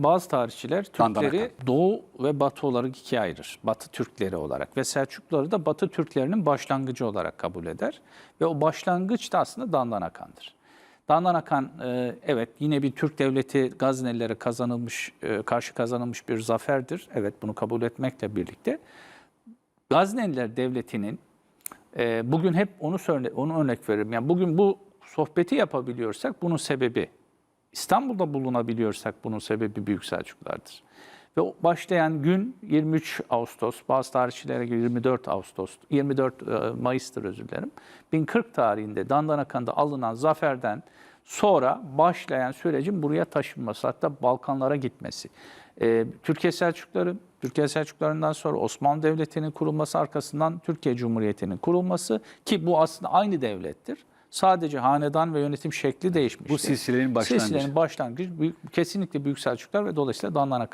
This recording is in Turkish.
Bazı tarihçiler Türkleri. Doğu ve Batı olarak ikiye ayırır. Batı Türkleri olarak ve Selçukluları da Batı Türklerinin başlangıcı olarak kabul eder. Ve o başlangıç da aslında Dandan Akan'dır. Dandan Akan e, evet yine bir Türk devleti Gaznelilere kazanılmış, e, karşı kazanılmış bir zaferdir. Evet bunu kabul etmekle birlikte Gazneliler Devleti'nin e, bugün hep onu söyle, onu örnek veririm. Yani bugün bu sohbeti yapabiliyorsak bunun sebebi İstanbul'da bulunabiliyorsak bunun sebebi Büyük Selçuklulardır. Ve başlayan gün 23 Ağustos, bazı tarihçilere göre 24 Ağustos, 24 e, Mayıs'tır özür dilerim. 1040 tarihinde Dandanakan'da alınan zaferden sonra başlayan sürecin buraya taşınması, hatta Balkanlara gitmesi. E, Türkiye Selçukluları, Türkiye Selçuklularından sonra Osmanlı Devleti'nin kurulması arkasından Türkiye Cumhuriyeti'nin kurulması ki bu aslında aynı devlettir. Sadece hanedan ve yönetim şekli değişmiştir. Bu silsilenin başlangıcı. Silsilenin başlangıcı büyük- kesinlikle Büyük Selçuklular ve dolayısıyla Dandanakan.